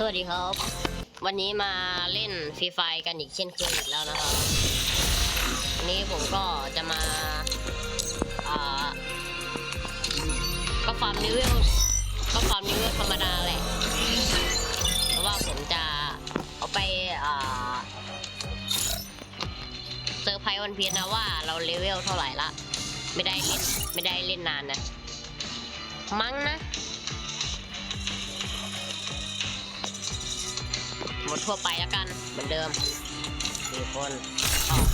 สวัสดีครับ วันนี้มาเล่นฟรีไฟกันอีกเช่นเคยอีกแล้วนะครับวันนี้ผมก็จะมาก็ฟาร์มนิวเวลก็ฟาร์มนิวเวลธรรมดาแหละเพราะว่าผมจะเอาไปเซอร์ไพรส์วันเพียนะว่าเราเลเวลเท่าไหร่ละ ไม่ได้เล่นไม่ได้เล่นนานนะ มั้งนะ มดทั่วไปแล้วกัน เหมือนเดิมสี่คนออก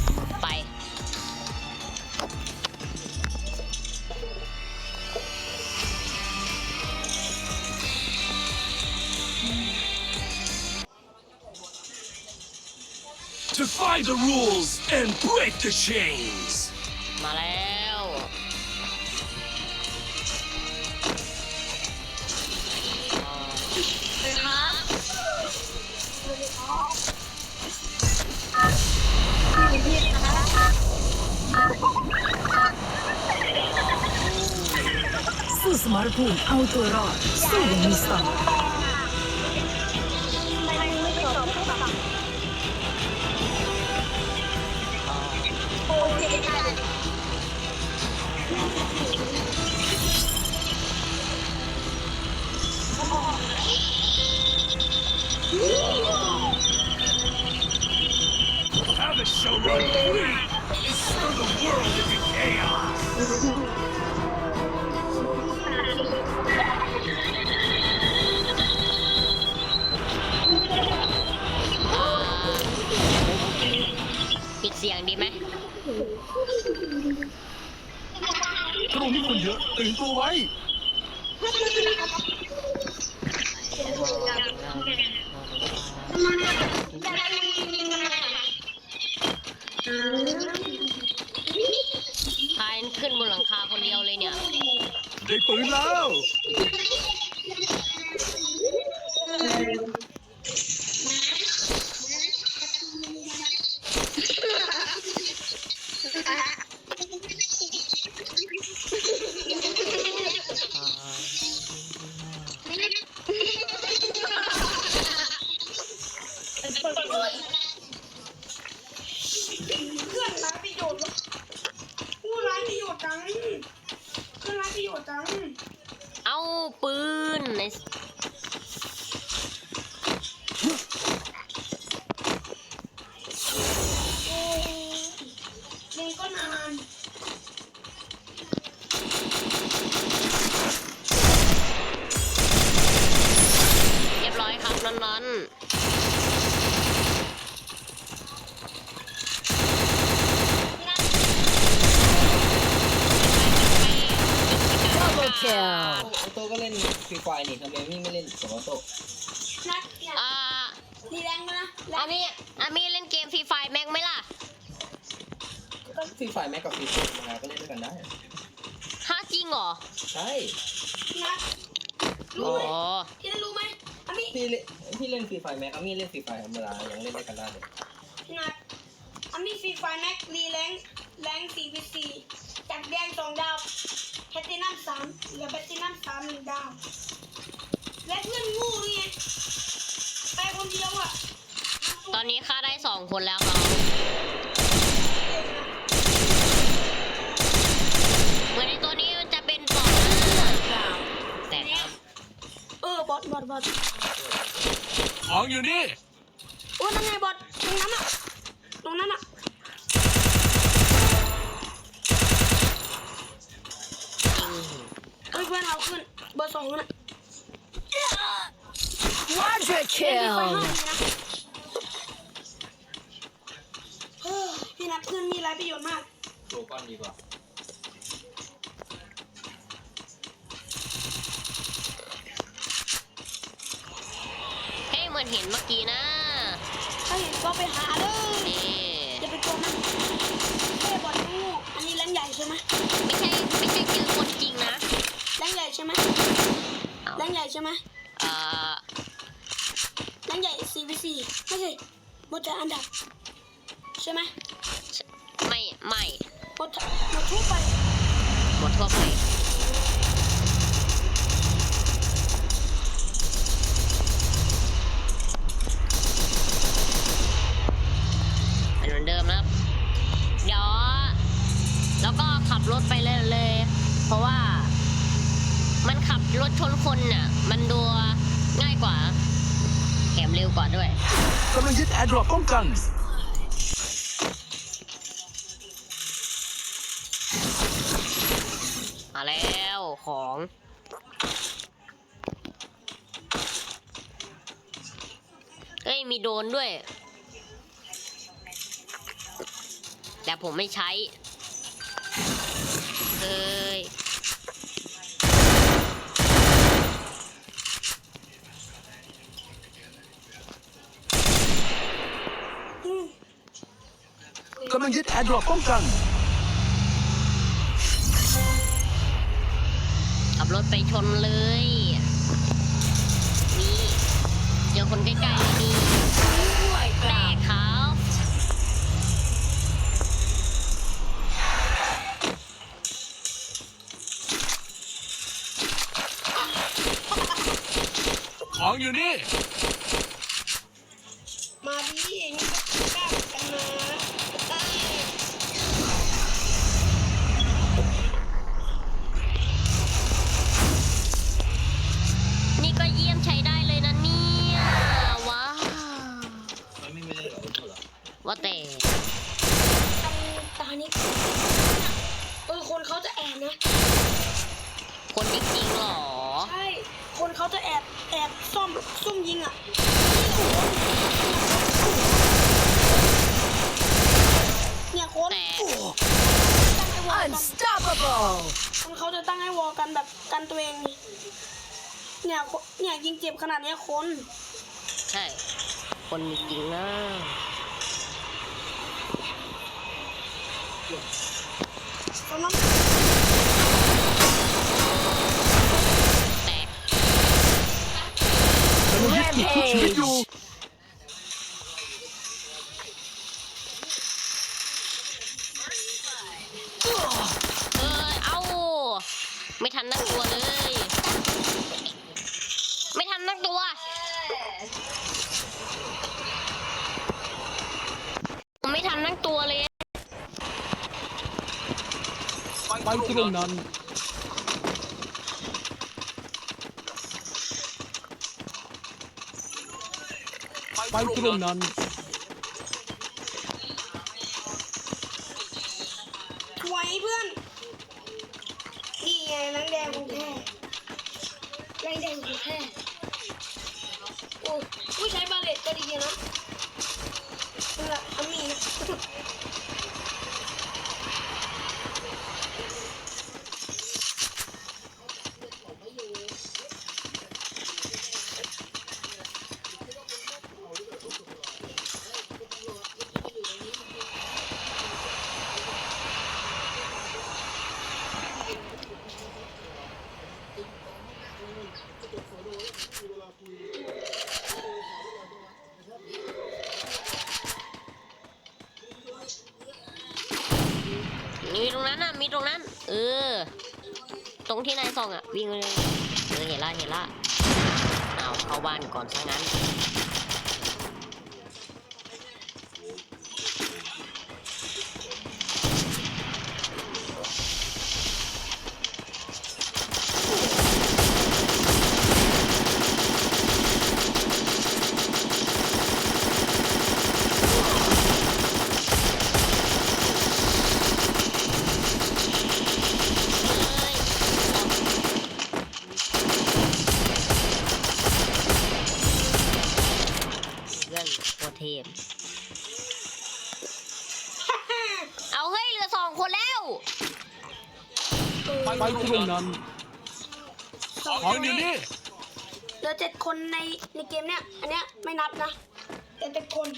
ไป Defy the rules and break the chains. มาแล้ว สู้สมรภู คนเยอะตื่นตัวไว้พายขึ้นบนหลังคาคนเดียวเลยเนี่ย ได้ปืนแล้ว นใน โอ้เล่นก็นาน เรียบร้อยครับนอน Double kill โอโต้ก็เล่นฟ รีไฟนี่ทำไมพี่ไม่เล่นกับออโต้นัดเนี่ยๆอ่ารีแรงมานะแรอางมีอามีเล่นเกมฟรีไฟแม็กไหมล่ะก็ฟรีไฟแม็กกับฟรีไฟมาก็เล่นด้วยกันได้ฮะจริงเหรอใช่นัดอ๋รู้ไหมอที่ได้รู้ไหมอามิพี่เล่นพี่เล่นฟรีไฟแม็กอามี่เล่นฟรีไฟธรรมดายังเล่นด้วยกันได้เลยนัดอามิฟรีไฟแม็กรีแรงแรงสี่พีสี่จากแดงสองดาวแพตตินัมสามเหลือแพตตินัมสามหนึ่งดาวและเพื่อนงูนี่ไงไปคนเดียวอะตอนนี้ค่าได้สองคนแล้วครับเหมือนในตัวนี้มันจะเป็นปอดนะแต่ครับเออบอทบอทบอทของอยู่นี่โอ้นั่นไงบอทตรงนั้นอะตรงนั้นอะ เฮ้ยเพื่อนเราขึ้น เบอร์สองน่ะ Quadra เล่นฟรีไฟห้า kill เลยนะเฮ้ยพี่นัทเพื่อนมีไรประโยชน์มากโชว์ก้อนดีกว่าเฮ้ยเหมือนเห็นเมื่อกี้นะถ้าเห็นก็ไปหาเลย นี่อย่าไปกลัวมันเฮ้ยบอลงูอันนี้แรงใหญ่ใช่ไหมไม่ใช่ไม่ใช่เจอคนจริงนะแรง ใหญ่ใช่ไหมเอาแรงใหญ่ใช่ไหมเอ่อแรงใหญ่ CVC ไม่ใช่หมดแต่อันดับ ใช่ไหมไม่ ไม่หมดหมดทั่วไปหมดทั่วไป ร็วกว่าด้วย กำลังยึดแอร์ดรอปป้องกัน มาแล้วของเอ้ย มีโดนด้วย แต่ผมไม่ใช้ เอ้ยำลังยึดแอร์ดรอปป้องกัน ขับรถไปชนเลย นี่เจอคนใกล้ๆเลยนี่แตกเขาของอยู่นี่ มาดีเนะ คนจริงๆหรอ ใช่ คนเขาจะแอบแอบซ่อมซุ่มยิงอะเนี่ยคนแต่ ตั้งให้วอลกัน Unstoppable! คนเขาจะตั้งให้วอลกันแบบกันตัวเองนี่เนี่ยคนเนี่ยยิงเจ็บขนาดเนี้ยคน ใช่ คนจริงๆนะกำลัง แต่ กำลังยึดจุด ชุบชีวิตอยู่เออเอา ไม่ทันตั้งตัวเลย ไม่ทันตั้งตัวผมไม่ทันตั้งตัวเลย ไปตรงนั้น ไปตรงนั้น ไวยเพื่อนนี่ไงนังแดงของแท้นังแดงของแท้โอ้ผู้ใช้บาเลตก็ดีนะนี่แหละทำมีนะ มีตรงนั้นน่ะ มีตรงนั้น เออ ตรง ที่นายส่องอะ วิ่งเลยเออเห็นละเห็นละเอาเข้าบ้านก่อนซะงั้น ทพ เอาเฮ้ยเหลือสองคนแล้ว ไปตรงนั้นของอยู่นี่เหลือเจ็ดคนในในเกมเนี้ย อันเนี้ยไม่นับนะแต่เจ็ดคน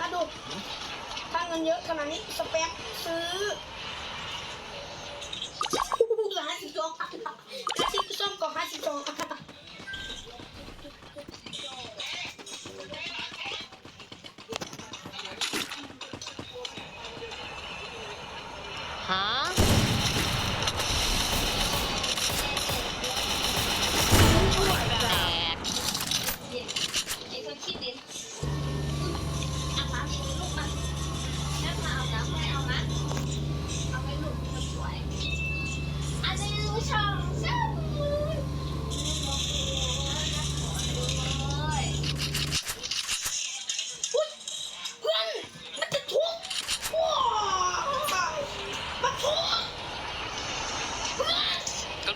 อะดูถ้าเงินเยอะขนาดนี้สเปคซื้อเหลือห้า สิบสองห้าสิบสองก็ห้าสิบสองฮะ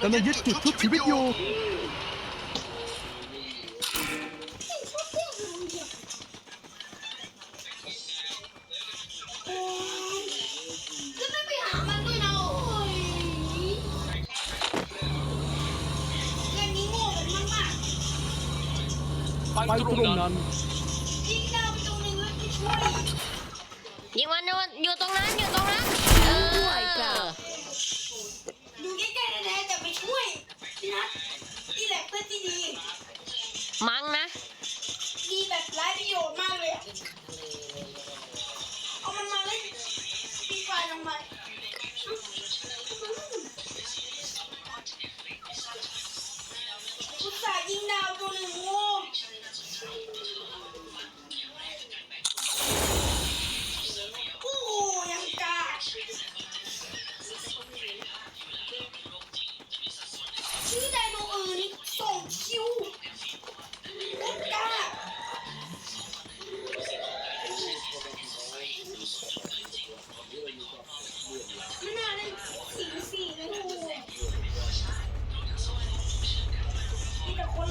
ำลังยึดจุดทุบชีวิตอยู่ชอบเที่ยวเลยมึงเนี่ยโอ้ยแล้วไม่ไปหามันด้วยนะโอ้ยเรื่องนี้โง่กันมากไปตรงนั้น ๆยิงดาวไปตรงนึงแล้วไปช่วยยิงมันอยู่ตรงนั้นอยู่ตรงนั้น เออ อยู่ใกล้ๆแน่ๆแต่ไป ช่วยพี่นัทนี่แหละเพื่อนที่ดี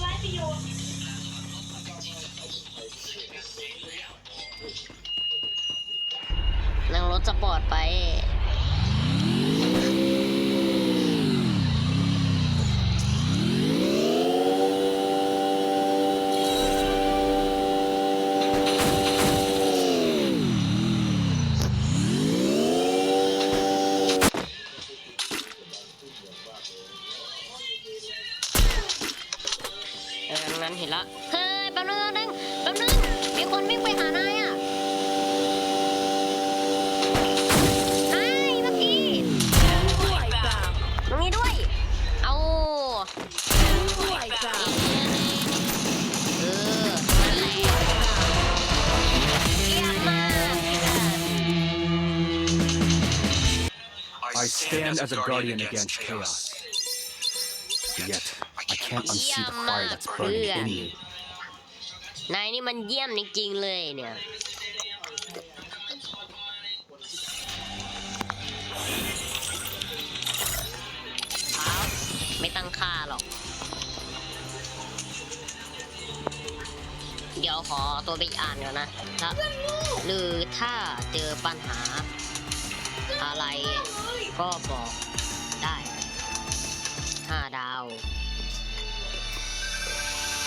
ไร้ประโยชน์นั่งรถสปอร์ตไป ตรงนั้นเห็นละ เฮ้ยแป๊บนึงแป๊บนึงแป๊บนึงมีคนวิ่งไปหานายอะนายเมื่อกี้ตรงนี้ด้วย เอาเออนั่นแหละเยี่ยมมาก I stand as a guardian against chaos. Yet, I can't unsee the fire that's burning in me. นายนี่มันเยี่ยมจริงๆเลยเนี่ย เอาไม่ตั้งค่าหรอก เดี๋ยวขอตัวไปอ่านก่อนนะถ้าหรือถ้าเจอปัญหา อะไรก็บอกได้ห้าดาว